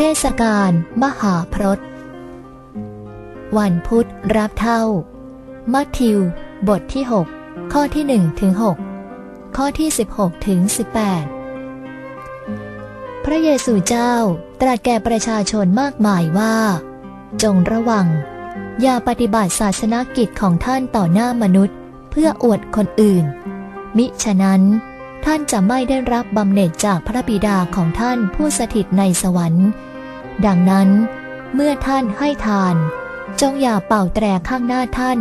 เทศกาลมหาพรตวันพุธรับเท่า มัทธิว บทที่ 6 ข้อที่1ถึง6ข้อที่ 16ถึง18 พระเยซูเจ้าตรัสแก่ประชาชนมากมายว่า จงระวัง อย่าปฏิบัติศาสนกิจของท่านต่อหน้ามนุษย์ เพื่ออวดคนอื่น มิฉะนั้น ท่านจะไม่ได้รับบำเหน็จจากพระบิดาของท่านผู้สถิตในสวรรค์ ดังนั้น เมื่อท่านให้ทาน จงอย่าเป่าแตรข้างหน้าท่าน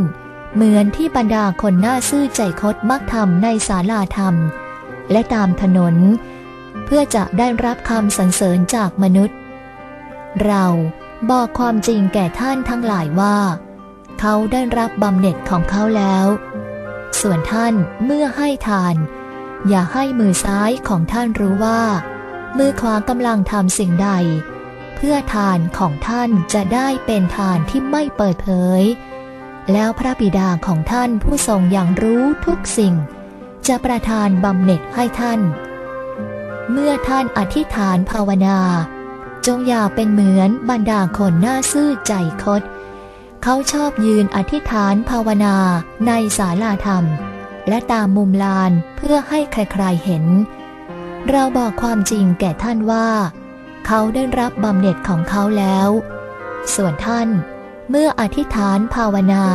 เหมือนที่บรรดาคนหน้าซื่อใจคดมักทำในศาลาธรรม และตามถนน เพื่อจะได้รับคำสรรเสริญจากมนุษย์ เราบอกความจริงแก่ท่านทั้งหลายว่า เขาได้รับบำเหน็จของเขาแล้ว ส่วนท่านเมื่อให้ทาน อย่าให้มือซ้ายของท่านรู้ว่า มือขวากำลังทำสิ่งใด เพื่อทานของท่านจะได้เป็นทานที่ไม่เปิดเผย แล้วพระบิดาของท่านผู้ทรงอย่างรู้ทุกสิ่ง จะประทานบำเหน็จให้ท่าน เมื่อท่านอธิษฐานภาวนา จงอย่าเป็นเหมือนบรรดาคนหน้าซื่อใจคดเขาชอบยืนอธิษฐานภาวนาในศาลาธรรม และตามมุมลานเพื่อให้ใครๆเห็น เราบอกความจริงแก่ท่านว่า เขาได้รับบำเหน็จของเขาแล้ว ส่วนท่านเมื่ออธิษฐานภาวนา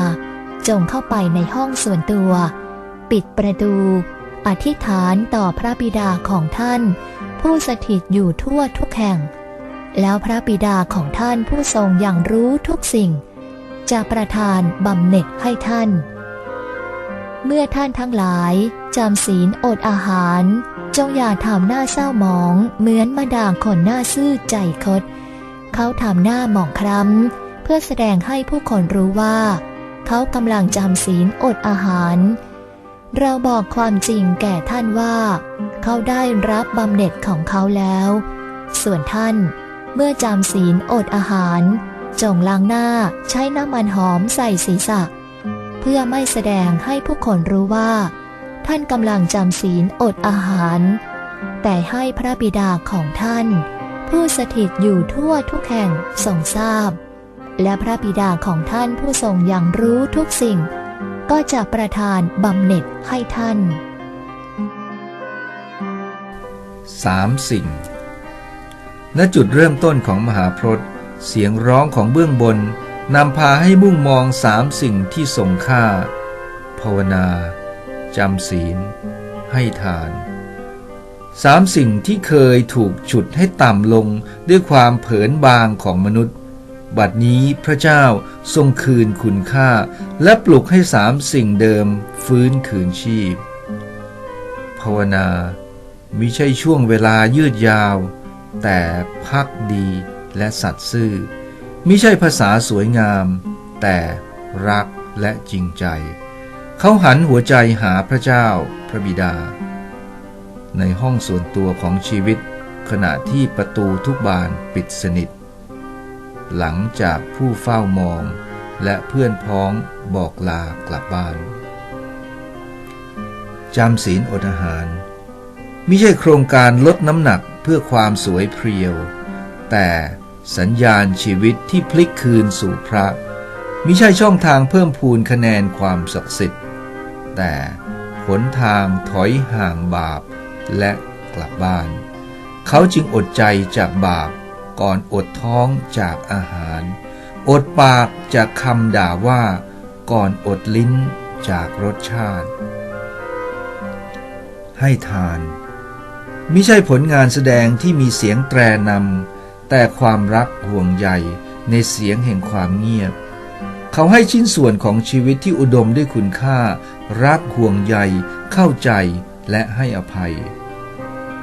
จงเข้าไปในห้องส่วนตัว ปิดประตู อธิษฐานต่อพระบิดาของท่าน ผู้สถิตอยู่ทั่วทุกแห่ง แล้วพระบิดาของท่านผู้ทรงอย่างรู้ทุกสิ่ง จะประทานบำเหน็จให้ท่าน เมื่อท่านทั้งหลายจำศีลอดอาหาร จงอย่าทำหน้าเศร้าหมอง เหมือนมาด่าคนหน้าซื่อใจคด เขาทำหน้าหมองคล้ำ เพื่อแสดงให้ผู้คนรู้ว่า เขากำลังจำศีลอดอาหาร เราบอกความจริงแก่ท่านว่า เขาได้รับบำเหน็จของเขาแล้ว ส่วนท่านเมื่อจำศีลอดอาหาร จงล้างหน้าใช้น้ำมันหอมใส่ศีรษะ เพื่อไม่แสดงให้ผู้คนรู้ว่า ท่านกำลังจำศีลอดอาหาร แต่ให้พระบิดาของท่าน ผู้สถิตอยู่ทั่วทุกแห่งทรงทราบ และพระบิดาของท่านผู้ทรงอย่างรู้ทุกสิ่ง ก็จะประทานบำเหน็จให้ท่านสามสิ่ง ณ จุดเริ่มต้นของมหาพรตเสียงร้องของเบื้องบนนำพาให้มุ่งมองสามสิ่งที่ทรงค่า ภาวนา จำศีล ให้ทานสามสิ่งที่เคยถูกฉุดให้ต่ำลงด้วยความเผินบางของมนุษย์ บัดนี้พระเจ้าทรงคืนคุณค่า และปลุกให้สามสิ่งเดิมฟื้นคืนชีพ ภาวนามิใช่ช่วงเวลายืดยาว แต่พักดีและสัตย์ซื่อมิใช่ภาษาสวยงาม แต่รักและจริงใจ เขาหันหัวใจหาพระเจ้าพระบิดา ในห้องส่วนตัวของชีวิต ขณะที่ประตูทุกบานปิดสนิท หลังจากผู้เฝ้ามองและเพื่อนพ้องบอกลากลับบ้านจำศีลอดอาหารไม่ใช่โครงการลดน้ำหนักเพื่อความสวยเพรียว แต่สัญญาณชีวิตที่พลิกคืนสู่พระมิใช่ช่องทางเพิ่มพูนคะแนนความศักดิ์สิทธิ์ แต่หนทางถอยห่างบาปและกลับบ้าน เขาจึงอดใจจากบาปก่อนอดท้องจากอาหาร อดปากจากคำด่าว่าก่อนอดลิ้นจากรสชาติ ให้ทานมิใช่ผลงานแสดงที่มีเสียงแตรนำแต่ความรักห่วงใยในเสียงแห่งความเงียบ เขาให้ชิ้นส่วนของชีวิตที่อุดมด้วยคุณค่า รักห่วงใย เข้าใจและให้อภัย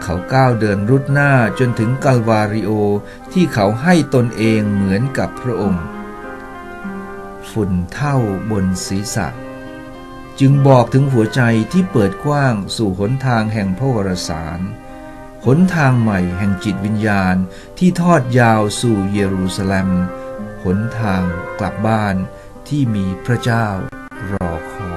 เขาก้าวเดินรุดหน้าจนถึงกัลวาริโอที่เขาให้ตนเองเหมือนกับพระองค์ ฝุ่นเท่าบนศีรษะ จึงบอกถึงหัวใจที่เปิดกว้างสู่หนทางแห่งพระวรสารหนทางใหม่แห่งจิตวิญญาณที่ทอดยาวสู่เยรูซาเล็ม หนทางกลับบ้านที่มีพระเจ้ารอคอย